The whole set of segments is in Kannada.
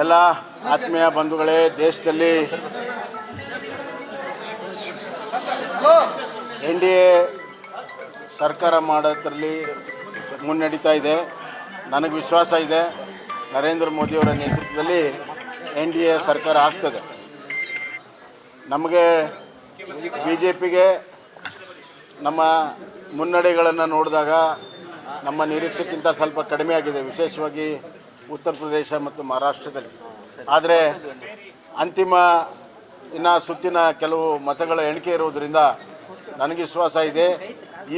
ಎಲ್ಲ ಆತ್ಮೀಯ ಬಂಧುಗಳೇ, ದೇಶದಲ್ಲಿ ಎನ್ ಡಿ ಎ ಸರ್ಕಾರ ಮಾಡೋದ್ರಲ್ಲಿ ಮುನ್ನಡೀತಾ ಇದೆ. ನನಗೆ ವಿಶ್ವಾಸ ಇದೆ. ನರೇಂದ್ರ ಮೋದಿಯವರ ನೇತೃತ್ವದಲ್ಲಿ ಎನ್ ಡಿ ಎ ಸರ್ಕಾರ ಆಗ್ತದೆ. ನಮಗೆ ಬಿ ಜೆ ಪಿಗೆ ನಮ್ಮ ಮುನ್ನಡೆಗಳನ್ನು ನೋಡಿದಾಗ ನಮ್ಮ ನಿರೀಕ್ಷೆಗಿಂತ ಸ್ವಲ್ಪ ಕಡಿಮೆ ಆಗಿದೆ. ವಿಶೇಷವಾಗಿ ಉತ್ತರ ಪ್ರದೇಶ ಮತ್ತು ಮಹಾರಾಷ್ಟ್ರದಲ್ಲಿ. ಆದರೆ ಅಂತಿಮ ಇನ್ನು ಸುತ್ತಿನ ಕೆಲವು ಮತಗಳ ಎಣಿಕೆ ಇರುವುದರಿಂದ ನನಗೆ ವಿಶ್ವಾಸ ಇದೆ.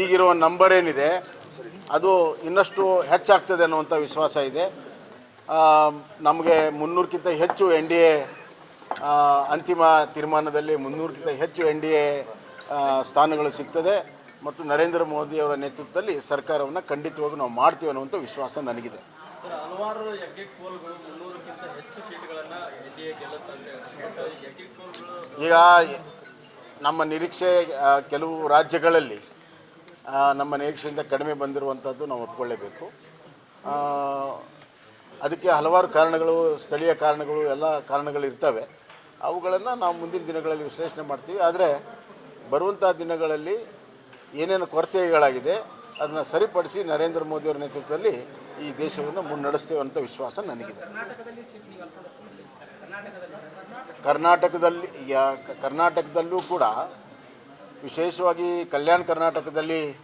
ಈಗಿರುವ ನಂಬರ್ ಏನಿದೆ, ಅದು ಇನ್ನಷ್ಟು ಹೆಚ್ಚಾಗ್ತದೆ ಅನ್ನುವಂಥ ವಿಶ್ವಾಸ ಇದೆ. ನಮಗೆ ಮುನ್ನೂರಕ್ಕಿಂತ ಹೆಚ್ಚು ಎನ್ ಡಿ ಎ ಅಂತಿಮ ತೀರ್ಮಾನದಲ್ಲಿ ಮುನ್ನೂರಕ್ಕಿಂತ ಹೆಚ್ಚು ಎನ್ ಡಿ ಎ ಸ್ಥಾನಗಳು ಸಿಗ್ತದೆ. ಮತ್ತು ನರೇಂದ್ರ ಮೋದಿಯವರ ನೇತೃತ್ವದಲ್ಲಿ ಸರ್ಕಾರವನ್ನು ಖಂಡಿತವಾಗಿ ನಾವು ಮಾಡ್ತೀವಿ ಅನ್ನುವಂಥ ವಿಶ್ವಾಸ ನನಗಿದೆ. ಹಲವಾರು ಕೋಲ್ಗಳು ಮುನ್ನೂರಕ್ಕಿಂತ ಹೆಚ್ಚು ಸೀಟ್ಗಳನ್ನು ಎನ್ ಡಿ ಎ ಗೆಲ್ಲುತ್ತಂದ್ರೆ ಎಕ್ಸಿಟ್ ಈಗ ನಮ್ಮ ನಿರೀಕ್ಷೆ ಕೆಲವು ರಾಜ್ಯಗಳಲ್ಲಿ ನಮ್ಮ ನಿರೀಕ್ಷೆಯಿಂದ ಕಡಿಮೆ ಬಂದಿರುವಂಥದ್ದು ನಾವು ಒಪ್ಕೊಳ್ಳೇಬೇಕು. ಅದಕ್ಕೆ ಹಲವಾರು ಕಾರಣಗಳು, ಸ್ಥಳೀಯ ಕಾರಣಗಳು, ಎಲ್ಲ ಕಾರಣಗಳು ಇರ್ತವೆ. ಅವುಗಳನ್ನು ನಾವು ಮುಂದಿನ ದಿನಗಳಲ್ಲಿ ವಿಶ್ಲೇಷಣೆ ಮಾಡ್ತೀವಿ. ಆದರೆ ಬರುವಂಥ ದಿನಗಳಲ್ಲಿ ಏನೇನು ಕೊರತೆಗಳಾಗಿದೆ ಅದನ್ನು ಸರಿಪಡಿಸಿ ನರೇಂದ್ರ ಮೋದಿಯವರ ನೇತೃತ್ವದಲ್ಲಿ ಈ ದೇಶವನ್ನು ಮುನ್ನಡೆಸ್ತೇವೆ ಅಂತ ವಿಶ್ವಾಸ ನನಗಿದೆ. ಕರ್ನಾಟಕದಲ್ಲಿ, ಯಾ- ಕರ್ನಾಟಕದಲ್ಲೂ ಕೂಡ ವಿಶೇಷವಾಗಿ ಕಲ್ಯಾಣ ಕರ್ನಾಟಕದಲ್ಲಿ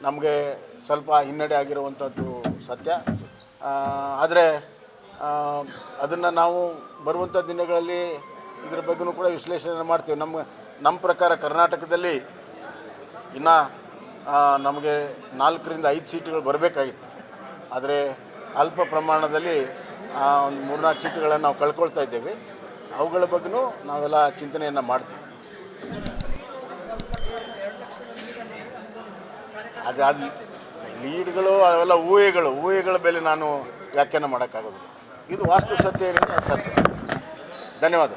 ನಮಗೆ ಸ್ವಲ್ಪ ಹಿನ್ನಡೆ ಆಗಿರುವಂಥದ್ದು ಸತ್ಯ. ಆದರೆ ಅದನ್ನು ನಾವು ಬರುವಂಥ ದಿನಗಳಲ್ಲಿ ಇದ್ರ ಬಗ್ಗೆನೂ ಕೂಡ ವಿಶ್ಲೇಷಣೆ ಮಾಡ್ತೀವಿ. ನಮ್ಮ ನಮ್ಮ ಪ್ರಕಾರ ಕರ್ನಾಟಕದಲ್ಲಿ ಇನ್ನು ನಮಗೆ ನಾಲ್ಕರಿಂದ ಐದು ಸೀಟುಗಳು ಬರಬೇಕಾಗಿತ್ತು. ಆದರೆ ಅಲ್ಪ ಪ್ರಮಾಣದಲ್ಲಿ ಒಂದು ಮೂರ್ನಾಲ್ಕು ಸೀಟುಗಳನ್ನು ನಾವು ಕಳ್ಕೊಳ್ತಾ ಇದ್ದೇವೆ. ಅವುಗಳ ಬಗ್ಗೆ ನಾವೆಲ್ಲ ಚಿಂತನೆಯನ್ನು ಮಾಡ್ತೀವಿ. ಅದು ಅದು ಲೀಡ್ಗಳು, ಅವೆಲ್ಲ ಊಹೆಗಳು, ಊಹೆಗಳ ಮೇಲೆ ನಾನು ವ್ಯಾಖ್ಯಾನ ಮಾಡೋಕ್ಕಾಗೋದು ಇದು ವಾಸ್ತು ಸತ್ಯ ಏನಿದೆ ಅದು ಸತ್ಯ. ಧನ್ಯವಾದ